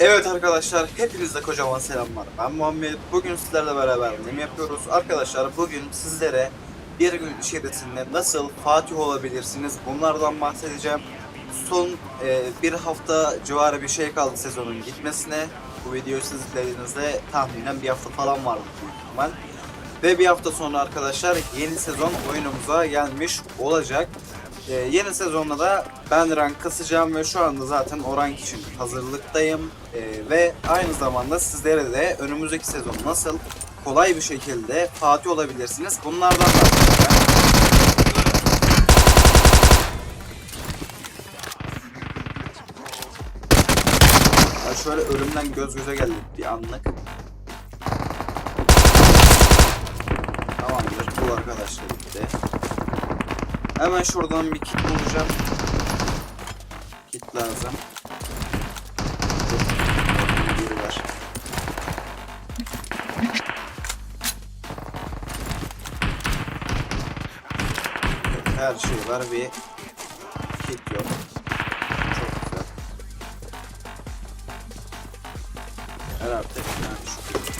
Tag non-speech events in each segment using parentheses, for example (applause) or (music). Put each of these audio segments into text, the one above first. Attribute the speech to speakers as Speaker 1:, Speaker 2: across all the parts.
Speaker 1: Evet arkadaşlar hepinize kocaman selamlar. Ben Muhammed. Bugün sizlerle beraber ne yapıyoruz? Arkadaşlar bugün sizlere bir gün içerisinde nasıl Fatih olabilirsiniz bunlardan bahsedeceğim. Son e, bir hafta civarı bir şey kaldı sezonun gitmesine. Bu videoyu siz izlediğinizde tahminen bir hafta falan vardı büyük ihtimal. Ve bir hafta sonra arkadaşlar yeni sezon oyunumuza gelmiş olacak. Ee, yeni sezonda da ben rank kasacağım ve şu anda zaten o rank için hazırlıktayım. Ee, ve aynı zamanda sizlere de önümüzdeki sezon nasıl kolay bir şekilde Fatih olabilirsiniz bunlardan bahsedeceğim. Ya şöyle ölümden göz göze geldik bir anlık. Tamamdır bu arkadaşlar bitti. Hemen şuradan bir kit bulacağım. Kit lazım. Biri var. Her şey var bir kit yok. Çok güzel. Her artık yani şu kit.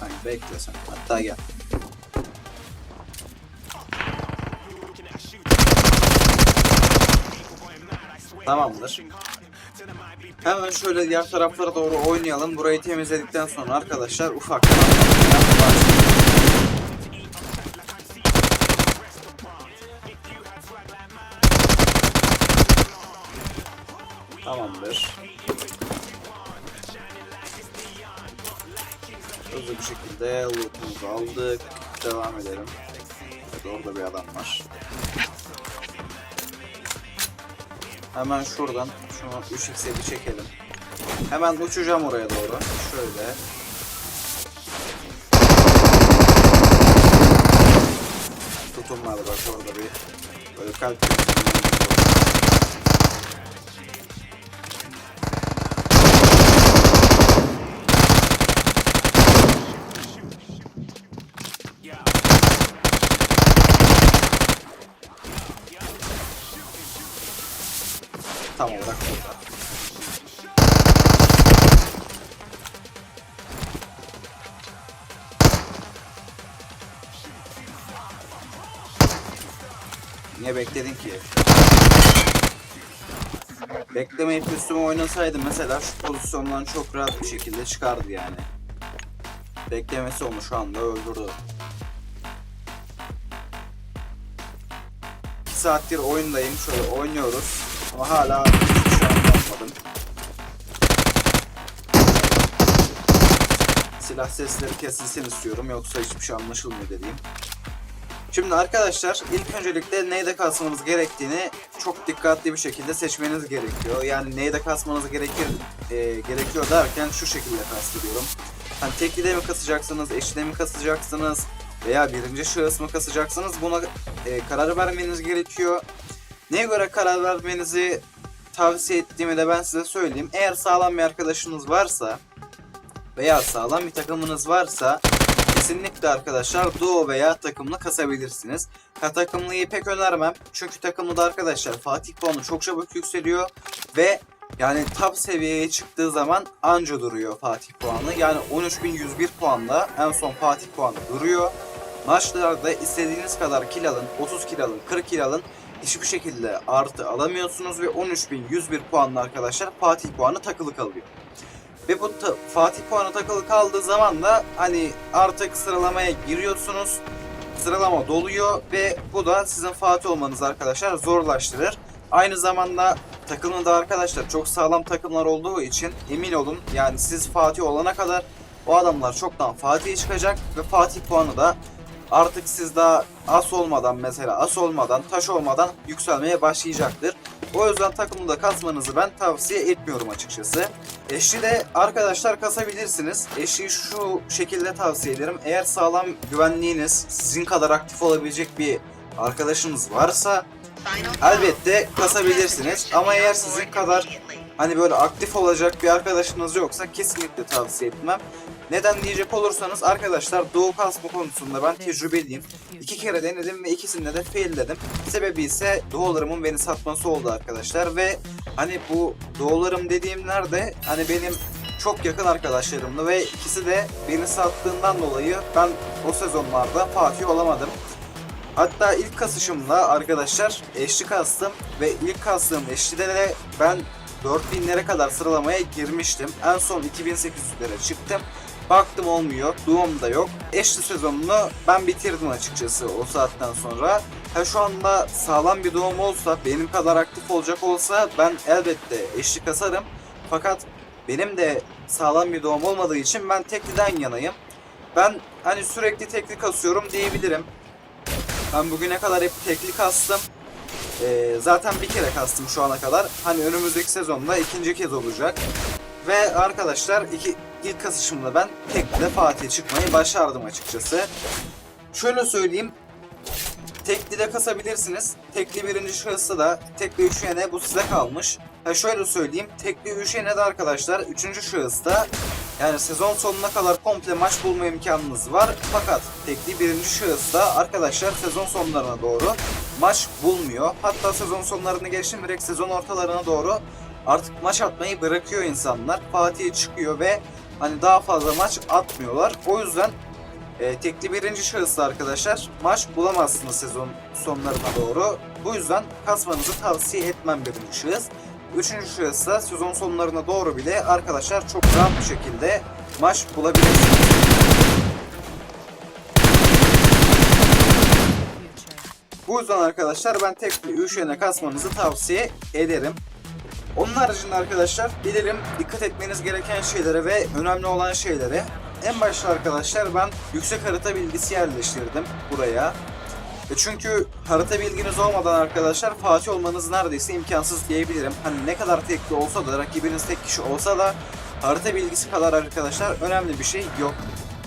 Speaker 1: Hani bekle sen. Hatta gel. Tamamdır. Hemen şöyle diğer taraflara doğru oynayalım. Burayı temizledikten sonra arkadaşlar ufak Tamamdır. Hızlı bir şekilde lootumuzu aldık. Devam edelim. Evet, orada bir adam var. Hemen şuradan şunu 3x'e bir çekelim. Hemen uçacağım oraya doğru. Şöyle. Tutumlar bak orada bir böyle kalp tam olarak burada. Niye bekledin ki? Beklemeyip üstüme oynasaydı mesela şu pozisyondan çok rahat bir şekilde çıkardı yani. Beklemesi onu şu anda öldürdü. 2 saattir oyundayım. Şöyle oynuyoruz. Ama hala hiçbir şey anlatmadım. Silah sesleri kesilsin istiyorum yoksa hiçbir şey anlaşılmıyor dediğim. Şimdi arkadaşlar ilk öncelikle neyde kasmanız gerektiğini çok dikkatli bir şekilde seçmeniz gerekiyor. Yani neyde kasmanız gerekir e, gerekiyor derken şu şekilde kastediyorum. Hani teklide mi kasacaksınız, eşlide mi kasacaksınız veya birinci şahıs mı kasacaksınız buna e, karar vermeniz gerekiyor. Neye göre karar vermenizi tavsiye ettiğimi de ben size söyleyeyim. Eğer sağlam bir arkadaşınız varsa veya sağlam bir takımınız varsa kesinlikle arkadaşlar duo veya takımlı kasabilirsiniz. Ha takımlıyı pek önermem. Çünkü takımlı arkadaşlar Fatih puanı çok çabuk yükseliyor ve yani top seviyeye çıktığı zaman anca duruyor Fatih puanı. Yani 13.101 puanla en son Fatih puanı duruyor. Maçlarda istediğiniz kadar kill alın, 30 kill alın, 40 kill alın. Hiçbir şekilde artı alamıyorsunuz ve 13.101 puanla arkadaşlar Fatih puanı takılı kalıyor. Ve bu Fatih puanı takılı kaldığı zaman da hani artık sıralamaya giriyorsunuz. Sıralama doluyor ve bu da sizin Fatih olmanızı arkadaşlar zorlaştırır. Aynı zamanda takımda arkadaşlar çok sağlam takımlar olduğu için emin olun yani siz Fatih olana kadar o adamlar çoktan Fatih'e çıkacak ve Fatih puanı da artık siz daha as olmadan mesela as olmadan taş olmadan yükselmeye başlayacaktır. O yüzden takımda kasmanızı ben tavsiye etmiyorum açıkçası. Eşli de arkadaşlar kasabilirsiniz. Eşliği şu şekilde tavsiye ederim. Eğer sağlam güvenliğiniz sizin kadar aktif olabilecek bir arkadaşınız varsa elbette kasabilirsiniz. Ama eğer sizin kadar hani böyle aktif olacak bir arkadaşınız yoksa kesinlikle tavsiye etmem. Neden diyecek olursanız arkadaşlar doğu kasma konusunda ben tecrübeliyim. İki kere denedim ve ikisinde de failledim. Sebebi ise doğularımın beni satması oldu arkadaşlar ve hani bu doğularım dediğim nerede hani benim çok yakın arkadaşlarımdı ve ikisi de beni sattığından dolayı ben o sezonlarda Fatih olamadım. Hatta ilk kasışımla arkadaşlar eşli kastım ve ilk kastığım eşlide de ben 4000'lere kadar sıralamaya girmiştim. En son 2800'lere çıktım. Baktım olmuyor. Doğum da yok. Eşli sezonunu ben bitirdim açıkçası o saatten sonra. Ha şu anda sağlam bir doğum olsa, benim kadar aktif olacak olsa ben elbette eşli kasarım. Fakat benim de sağlam bir doğum olmadığı için ben tekliden yanayım. Ben hani sürekli tekli kasıyorum diyebilirim. Ben bugüne kadar hep tekli kastım. Ee, zaten bir kere kastım şu ana kadar. Hani önümüzdeki sezonda ikinci kez olacak. Ve arkadaşlar iki, ilk kasışımda ben tekli Fatih'e çıkmayı başardım açıkçası. Şöyle söyleyeyim. Tekli de kasabilirsiniz. Tekli birinci şahısta da tekli üçgene bu size kalmış. Ha şöyle söyleyeyim. Tekli üçgene de arkadaşlar üçüncü şahısta yani sezon sonuna kadar komple maç bulma imkanınız var. Fakat tekli birinci şahısta arkadaşlar sezon sonlarına doğru maç bulmuyor. Hatta sezon sonlarını geçtim direkt sezon ortalarına doğru artık maç atmayı bırakıyor insanlar. Fatih'e çıkıyor ve hani daha fazla maç atmıyorlar. O yüzden e, tekli birinci şahısta arkadaşlar maç bulamazsınız sezon sonlarına doğru. Bu yüzden kasmanızı tavsiye etmem birinci şahıs. Üçüncü şahısta sezon sonlarına doğru bile arkadaşlar çok rahat bir şekilde maç bulabilirsiniz. Bu yüzden arkadaşlar ben tek bir üşene kasmanızı tavsiye ederim. Onun haricinde arkadaşlar gelelim dikkat etmeniz gereken şeylere ve önemli olan şeylere. En başta arkadaşlar ben yüksek harita bilgisi yerleştirdim buraya. E çünkü harita bilginiz olmadan arkadaşlar Fatih olmanız neredeyse imkansız diyebilirim. Hani ne kadar tekli olsa da rakibiniz tek kişi olsa da harita bilgisi kadar arkadaşlar önemli bir şey yok.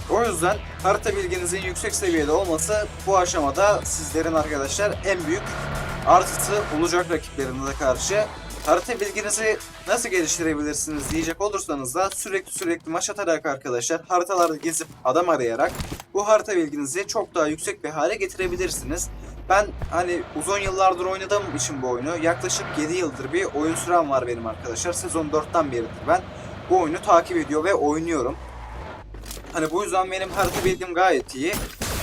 Speaker 1: O yüzden harita bilginizin yüksek seviyede olması bu aşamada sizlerin arkadaşlar en büyük artısı olacak rakiplerinize karşı. Harita bilginizi nasıl geliştirebilirsiniz diyecek olursanız da sürekli sürekli maç atarak arkadaşlar haritalarda gezip adam arayarak bu harita bilginizi çok daha yüksek bir hale getirebilirsiniz. Ben hani uzun yıllardır oynadığım için bu oyunu yaklaşık 7 yıldır bir oyun sürem var benim arkadaşlar. Sezon 4'ten beridir ben bu oyunu takip ediyor ve oynuyorum. Hani bu yüzden benim harita bilgim gayet iyi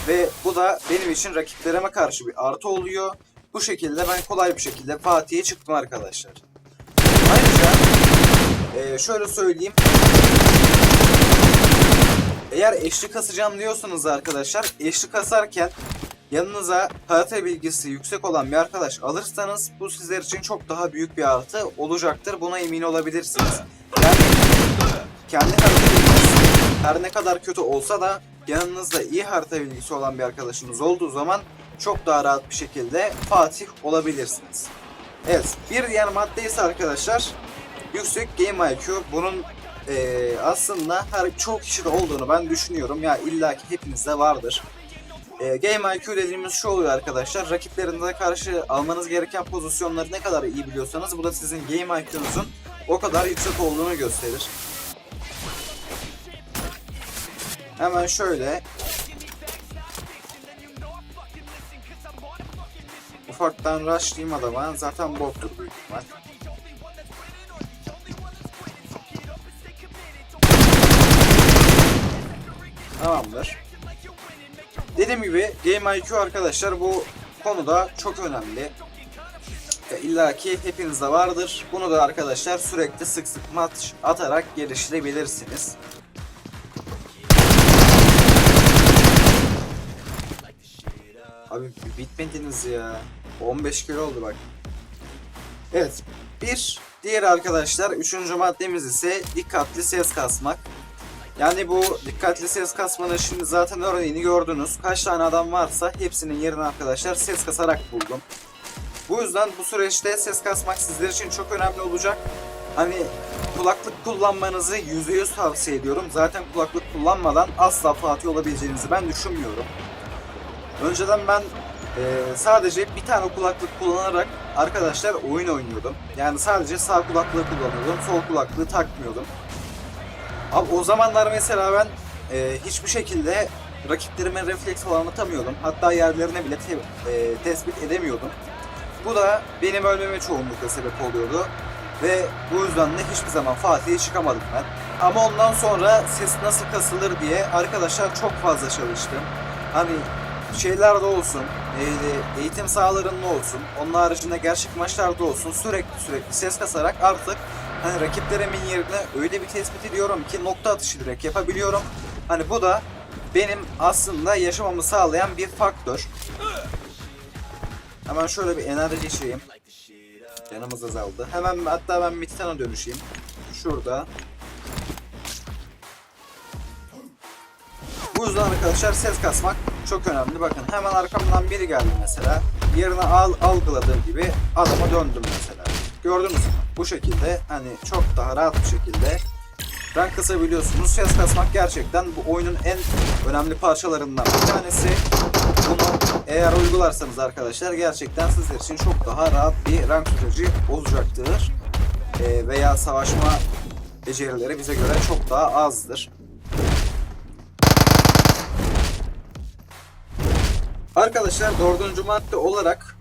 Speaker 1: ve bu da benim için rakiplerime karşı bir artı oluyor. Bu şekilde ben kolay bir şekilde Fatih'e çıktım arkadaşlar. Ayrıca eee, şöyle söyleyeyim. Eğer eşli kasacağım diyorsanız arkadaşlar eşli kasarken yanınıza harita bilgisi yüksek olan bir arkadaş alırsanız bu sizler için çok daha büyük bir artı olacaktır. Buna emin olabilirsiniz. Yani kendi harita bilgisi her ne kadar kötü olsa da yanınızda iyi harita bilgisi olan bir arkadaşınız olduğu zaman çok daha rahat bir şekilde Fatih olabilirsiniz. Evet, bir diğer madde ise arkadaşlar yüksek game IQ. Bunun eee, aslında her çok kişide olduğunu ben düşünüyorum. Ya illaki hepinizde vardır. Eee, game IQ dediğimiz şu oluyor arkadaşlar. Rakiplerinize karşı almanız gereken pozisyonları ne kadar iyi biliyorsanız bu da sizin game IQ'nuzun o kadar yüksek olduğunu gösterir. Hemen şöyle ufaktan rushlayayım adama. Zaten bottur büyük ihtimal. Tamamdır. Dediğim gibi Game IQ arkadaşlar bu konuda çok önemli. İlla ki hepinizde vardır. Bunu da arkadaşlar sürekli sık sık maç atarak geliştirebilirsiniz. Abi bitmediniz ya. 15 kilo oldu bak. Evet. Bir diğer arkadaşlar üçüncü maddemiz ise dikkatli ses kasmak. Yani bu dikkatli ses kasmanın şimdi zaten örneğini gördünüz. Kaç tane adam varsa hepsinin yerine arkadaşlar ses kasarak buldum. Bu yüzden bu süreçte ses kasmak sizler için çok önemli olacak. Hani kulaklık kullanmanızı %100 tavsiye ediyorum. Zaten kulaklık kullanmadan asla Fatih olabileceğinizi ben düşünmüyorum. Önceden ben e, sadece bir tane kulaklık kullanarak arkadaşlar oyun oynuyordum. Yani sadece sağ kulaklığı kullanıyordum. Sol kulaklığı takmıyordum. Abi o zamanlar mesela ben e, hiçbir şekilde rakiplerimin refleks falan atamıyordum. Hatta yerlerine bile te- e, tespit edemiyordum. Bu da benim ölmeme çoğunlukla sebep oluyordu. Ve bu yüzden de hiçbir zaman Fatih'e çıkamadım ben. Ama ondan sonra ses nasıl kasılır diye arkadaşlar çok fazla çalıştım. Hani şeylerde olsun, e, eğitim sahalarında olsun, onun haricinde gerçek maçlarda olsun sürekli sürekli ses kasarak artık hani rakiplerimin yerine öyle bir tespit ediyorum ki nokta atışı direkt yapabiliyorum. Hani bu da benim aslında yaşamamı sağlayan bir faktör. Hemen şöyle bir enerji içeyim. Canımız azaldı. Hemen hatta ben Mittan'a dönüşeyim. Şurada. Bu yüzden arkadaşlar ses kasmak çok önemli. Bakın hemen arkamdan biri geldi mesela. Yerine al, algıladığım gibi adama döndüm mesela. Gördünüz mü? Bu şekilde hani çok daha rahat bir şekilde rank kısabiliyorsunuz. Ses kasmak gerçekten bu oyunun en önemli parçalarından bir tanesi. Bunu eğer uygularsanız arkadaşlar gerçekten sizler için çok daha rahat bir rank süreci olacaktır. Ee, veya savaşma becerileri bize göre çok daha azdır. Arkadaşlar dördüncü madde olarak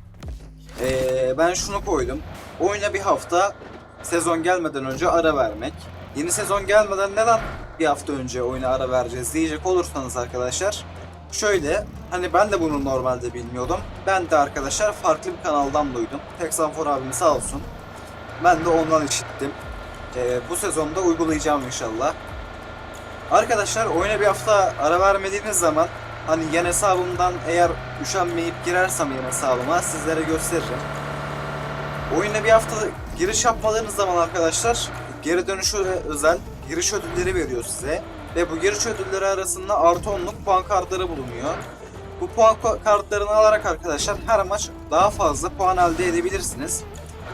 Speaker 1: ee, ben şunu koydum. Oyuna bir hafta sezon gelmeden önce ara vermek. Yeni sezon gelmeden neden bir hafta önce oyuna ara vereceğiz diyecek olursanız arkadaşlar. Şöyle hani ben de bunu normalde bilmiyordum. Ben de arkadaşlar farklı bir kanaldan duydum. Texanfor abim sağ olsun. Ben de ondan işittim. Ee, bu sezonda uygulayacağım inşallah. Arkadaşlar oyuna bir hafta ara vermediğiniz zaman hani yan hesabımdan eğer üşenmeyip girersem yan hesabıma sizlere gösteririm. Oyuna bir hafta giriş yapmadığınız zaman arkadaşlar geri dönüşü özel giriş ödülleri veriyor size. Ve bu giriş ödülleri arasında artı 10'luk puan kartları bulunuyor. Bu puan kartlarını alarak arkadaşlar her maç daha fazla puan elde edebilirsiniz.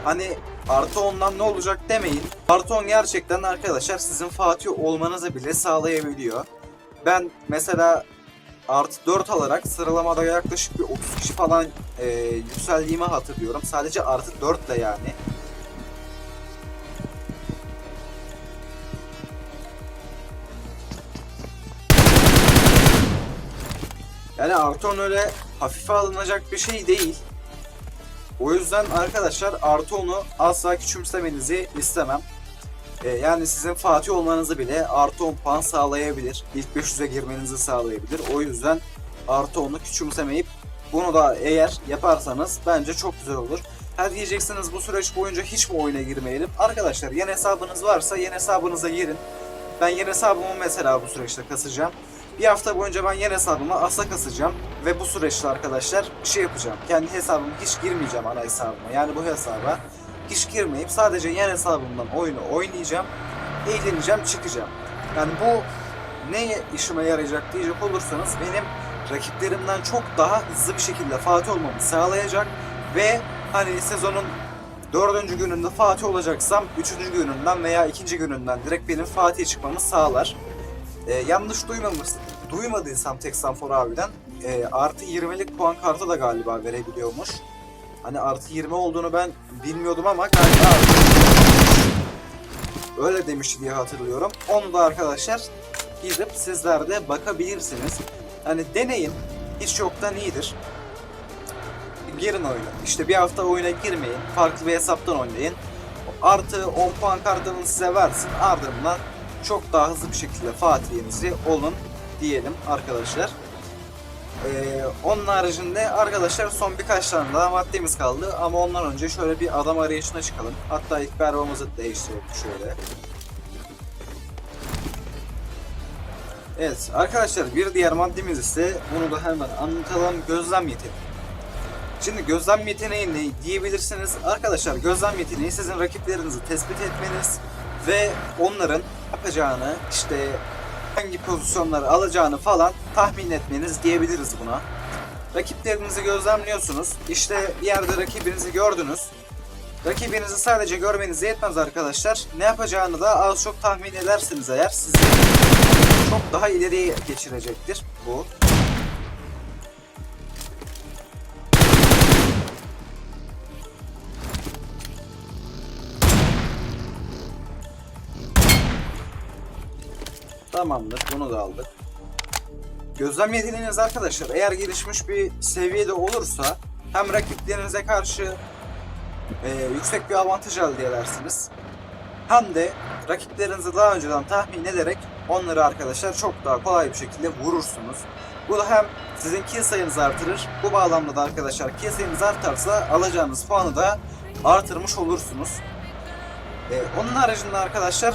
Speaker 1: Hani artı 10'dan ne olacak demeyin. Artı 10 gerçekten arkadaşlar sizin Fatih olmanızı bile sağlayabiliyor. Ben mesela artı 4 alarak sıralamada yaklaşık bir 30 kişi falan e, yükseldiğimi hatırlıyorum. Sadece artı 4 de yani. Yani artı 10 öyle hafife alınacak bir şey değil. O yüzden arkadaşlar artı 10'u asla küçümsemenizi istemem. Ee, yani sizin Fatih olmanızı bile artı 10 puan sağlayabilir. İlk 500'e girmenizi sağlayabilir. O yüzden artı 10'u küçümsemeyip bunu da eğer yaparsanız bence çok güzel olur. Ha diyeceksiniz bu süreç boyunca hiç mi oyuna girmeyelim? Arkadaşlar yeni hesabınız varsa yeni hesabınıza girin. Ben yeni hesabımı mesela bu süreçte kasacağım. Bir hafta boyunca ben yeni hesabıma asa kasacağım. Ve bu süreçte arkadaşlar bir şey yapacağım. Kendi hesabıma hiç girmeyeceğim ana hesabıma. Yani bu hesaba hiç girmeyip sadece yan hesabımdan oyunu oynayacağım. Eğleneceğim, çıkacağım. Yani bu ne işime yarayacak diyecek olursanız benim rakiplerimden çok daha hızlı bir şekilde Fatih olmamı sağlayacak ve hani sezonun dördüncü gününde Fatih olacaksam üçüncü gününden veya ikinci gününden direkt benim Fatih'e çıkmamı sağlar. Ee, yanlış duymamış, duymadıysam Texanfor abiden e, artı 20'lik puan kartı da galiba verebiliyormuş. Hani artı 20 olduğunu ben bilmiyordum ama galiba öyle demişti diye hatırlıyorum. Onu da arkadaşlar gidip sizler de bakabilirsiniz. Hani deneyin. Hiç yoktan iyidir. Girin oyuna. İşte bir hafta oyuna girmeyin. Farklı bir hesaptan oynayın. Artı 10 puan kartını size versin. Ardından çok daha hızlı bir şekilde Fatih'inizi olun diyelim arkadaşlar. Ee, onun haricinde arkadaşlar son birkaç tane daha maddemiz kaldı ama ondan önce şöyle bir adam arayışına çıkalım. Hatta ilk bir arabamızı değiştirelim şöyle. Evet arkadaşlar bir diğer maddemiz ise bunu da hemen anlatalım gözlem yeteneği. Şimdi gözlem yeteneği ne diyebilirsiniz? Arkadaşlar gözlem yeteneği sizin rakiplerinizi tespit etmeniz ve onların yapacağını işte hangi pozisyonları alacağını falan tahmin etmeniz diyebiliriz buna. Rakiplerinizi gözlemliyorsunuz. İşte bir yerde rakibinizi gördünüz. Rakibinizi sadece görmeniz yetmez arkadaşlar. Ne yapacağını da az çok tahmin edersiniz eğer sizi çok daha ileriye geçirecektir bu. Tamamdır. Bunu da aldık. Gözlem yeteneğiniz arkadaşlar eğer gelişmiş bir seviyede olursa hem rakiplerinize karşı e, yüksek bir avantaj elde edersiniz. Hem de rakiplerinizi daha önceden tahmin ederek onları arkadaşlar çok daha kolay bir şekilde vurursunuz. Bu da hem sizin kill sayınızı artırır. Bu bağlamda da arkadaşlar kill sayınız artarsa alacağınız puanı da artırmış olursunuz. Ee, onun haricinde arkadaşlar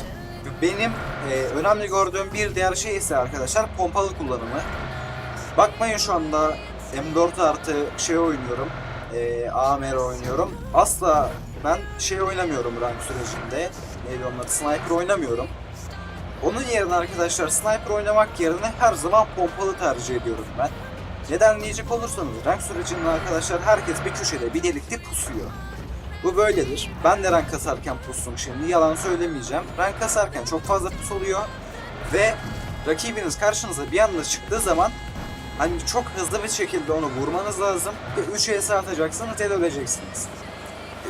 Speaker 1: benim e, önemli gördüğüm bir diğer şey ise arkadaşlar pompalı kullanımı. Bakmayın şu anda M4 artı şey oynuyorum. E, AMR oynuyorum. Asla ben şey oynamıyorum rank sürecinde. Neydi onun? Sniper oynamıyorum. Onun yerine arkadaşlar sniper oynamak yerine her zaman pompalı tercih ediyorum ben. Neden diyecek olursanız rank sürecinde arkadaşlar herkes bir köşede bir delikte pusuyor. Bu böyledir. Ben de rank kasarken pustum şimdi. Yalan söylemeyeceğim. Rank kasarken çok fazla pus oluyor. Ve rakibiniz karşınıza bir anda çıktığı zaman hani çok hızlı bir şekilde onu vurmanız lazım. Ve 3 HS atacaksınız ya öleceksiniz.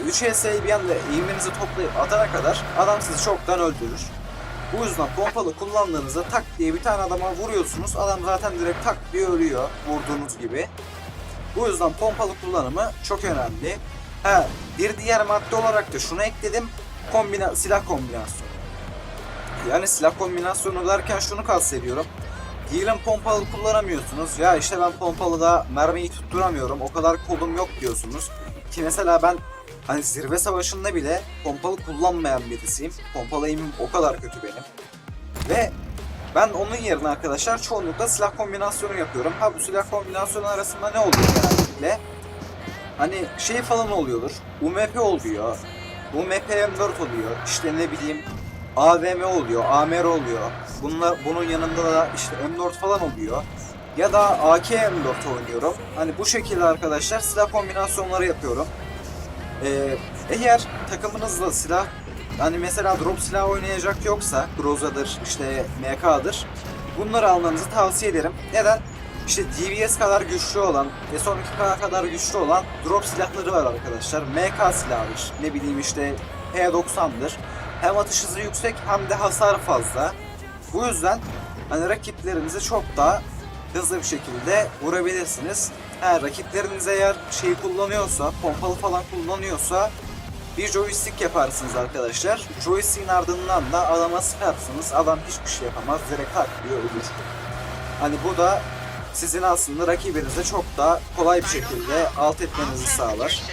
Speaker 1: 3 HS'yi bir anda eğiminizi toplayıp atana kadar adam sizi çoktan öldürür. Bu yüzden pompalı kullandığınızda tak diye bir tane adama vuruyorsunuz. Adam zaten direkt tak diye ölüyor vurduğunuz gibi. Bu yüzden pompalı kullanımı çok önemli. Ha, bir diğer madde olarak da şunu ekledim. Kombina silah kombinasyonu. Yani silah kombinasyonu derken şunu kastediyorum. Diyelim pompalı kullanamıyorsunuz. Ya işte ben pompalıda mermiyi tutturamıyorum. O kadar kolum yok diyorsunuz. Ki mesela ben hani zirve savaşında bile pompalı kullanmayan birisiyim. Pompalı aim'im o kadar kötü benim. Ve ben onun yerine arkadaşlar çoğunlukla silah kombinasyonu yapıyorum. Ha bu silah kombinasyonu arasında ne oluyor genellikle? Hani şey falan oluyordur. UMP oluyor. UMP M4 oluyor. İşte ne bileyim AVM oluyor, AMR oluyor. Bunlar, bunun yanında da işte M4 falan oluyor. Ya da AK M4 oynuyorum. Hani bu şekilde arkadaşlar silah kombinasyonları yapıyorum. Ee, eğer takımınızda silah hani mesela drop silah oynayacak yoksa Groza'dır işte MK'dır bunları almanızı tavsiye ederim. Neden? İşte DVS kadar güçlü olan ve son 2K kadar güçlü olan drop silahları var arkadaşlar. MK silahıdır. Ne bileyim işte P90'dır. Hem atış hızı yüksek hem de hasar fazla. Bu yüzden hani rakiplerinizi çok daha hızlı bir şekilde vurabilirsiniz. Eğer rakipleriniz eğer şey kullanıyorsa, pompalı falan kullanıyorsa bir joystick yaparsınız arkadaşlar. Joystick'in ardından da adama sıkarsınız. Adam hiçbir şey yapamaz. Direkt taklıyor ölür. Hani bu da sizin aslında rakibinize çok daha kolay bir şekilde alt etmenizi sağlar.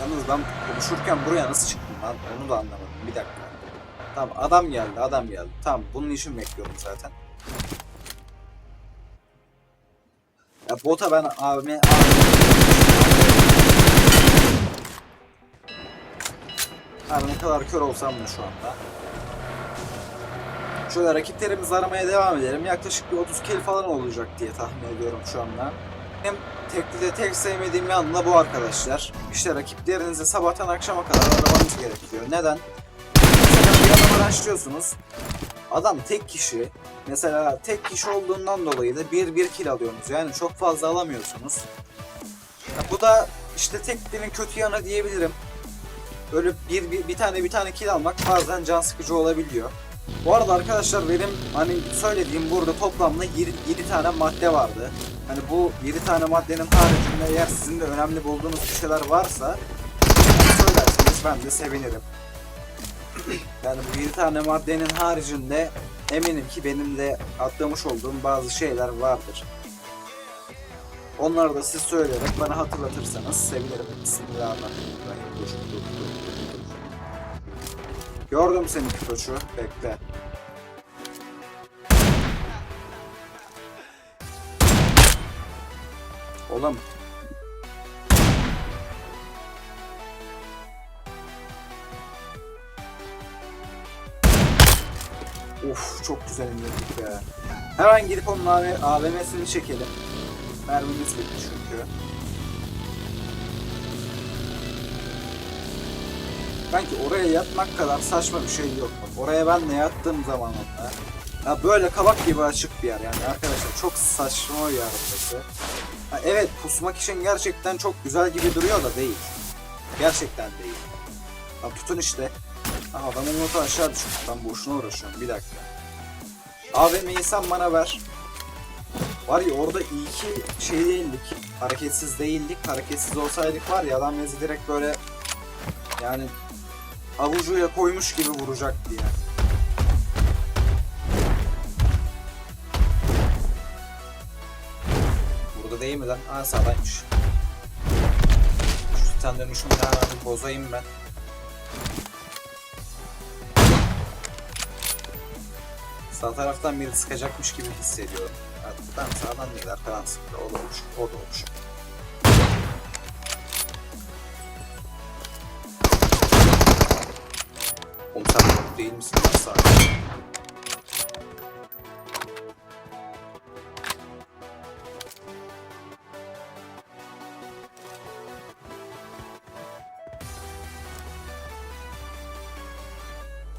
Speaker 1: Yalnız ben konuşurken buraya nasıl çıktım lan onu da anlamadım. Bir dakika. Tamam adam geldi adam geldi. Tamam bunun için bekliyorum zaten. Ya bota ben abime Her ne kadar kör olsam da şu anda. Şöyle rakiplerimizi aramaya devam edelim. Yaklaşık bir 30 kill falan olacak diye tahmin ediyorum şu anda. Benim teklide tek sevmediğim yanı da bu arkadaşlar. İşte rakiplerinizi sabahtan akşama kadar aramanız gerekiyor. Neden? Mesela bir adamı araştırıyorsunuz. Adam tek kişi. Mesela tek kişi olduğundan dolayı da bir bir kill alıyorsunuz. Yani çok fazla alamıyorsunuz. Ya bu da işte teklinin kötü yanı diyebilirim. Böyle bir, bir, bir tane bir tane kill almak bazen can sıkıcı olabiliyor. Bu arada arkadaşlar benim hani söylediğim burada toplamda 7, 7 tane madde vardı. Hani bu 7 tane maddenin haricinde eğer sizin de önemli bulduğunuz bir şeyler varsa söylerseniz ben de sevinirim. (clears throat) yani bu 7 tane maddenin haricinde eminim ki benim de atlamış olduğum bazı şeyler vardır. Onları da siz söyleyerek bana hatırlatırsanız sevinirim. Bismillahirrahmanirrahim. Gördüm seni Pikachu. Bekle. Oğlum. Uf çok güzel indirdik be. Hemen gidip onun AV AVM'sini çekelim. Mermimiz bitti çünkü. Sanki oraya yatmak kadar saçma bir şey yok. Bak, oraya ben de yattığım zaman hatta. Ya böyle kabak gibi açık bir yer yani arkadaşlar çok saçma bir yer burası. Ha, evet pusmak için gerçekten çok güzel gibi duruyor da değil. Gerçekten değil. Ya tutun işte. Aha adamın notu aşağı düşmüş. Ben boşuna uğraşıyorum. Bir dakika. AVM'yi sen bana ver. Var ya orada iyi ki şey değildik. Hareketsiz değildik. Hareketsiz olsaydık var ya adam direkt böyle yani avucuya koymuş gibi vuracaktı ya. Burada değil mi lan? Aa sağdaymış. Şu sen dönüşümü hemen bozayım ben. Sağ taraftan biri sıkacakmış gibi hissediyorum. Arkadan sağdan değil arkadan sıktı. O da olmuş. O da olmuş. Değil misin?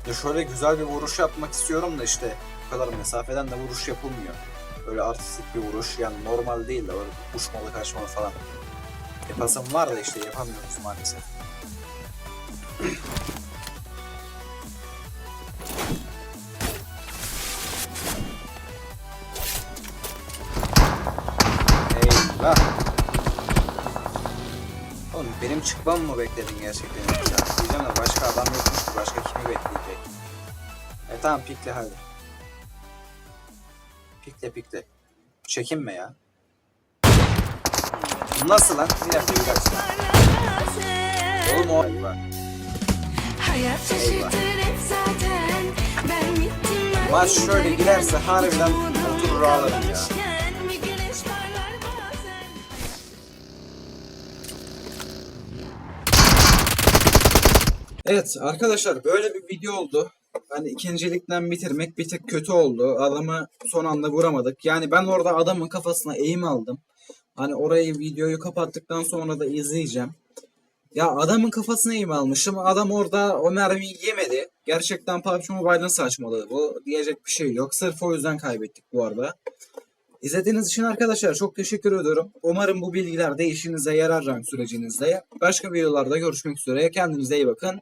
Speaker 1: Ya şöyle güzel bir vuruş yapmak istiyorum da işte bu kadar mesafeden de vuruş yapılmıyor. Böyle artistik bir vuruş yani normal değil de böyle uçmalı kaçmalı falan. Yapasım var da işte yapamıyoruz maalesef. Benim çıkmam mı bekledin gerçekten? Diyeceğim de başka adam yokmuş ki başka kimi bekleyecek? E tamam pikle hadi. Pikle pikle. Çekinme ya. Nasıl lan? Bir dakika bir dakika. Oğlum o Eyvah.
Speaker 2: Ben
Speaker 1: Maç şöyle giderse harbiden oturur ağlarım ya. Evet arkadaşlar böyle bir video oldu. Hani ikincilikten bitirmek bir tık kötü oldu. Adamı son anda vuramadık. Yani ben orada adamın kafasına eğim aldım. Hani orayı videoyu kapattıktan sonra da izleyeceğim. Ya adamın kafasına eğim almışım. Adam orada o mermiyi yemedi. Gerçekten PUBG Mobile'ın saçmalığı bu. Diyecek bir şey yok. Sırf o yüzden kaybettik bu arada. İzlediğiniz için arkadaşlar çok teşekkür ediyorum. Umarım bu bilgiler de işinize yarar rank sürecinizde. Başka videolarda görüşmek üzere. Kendinize iyi bakın.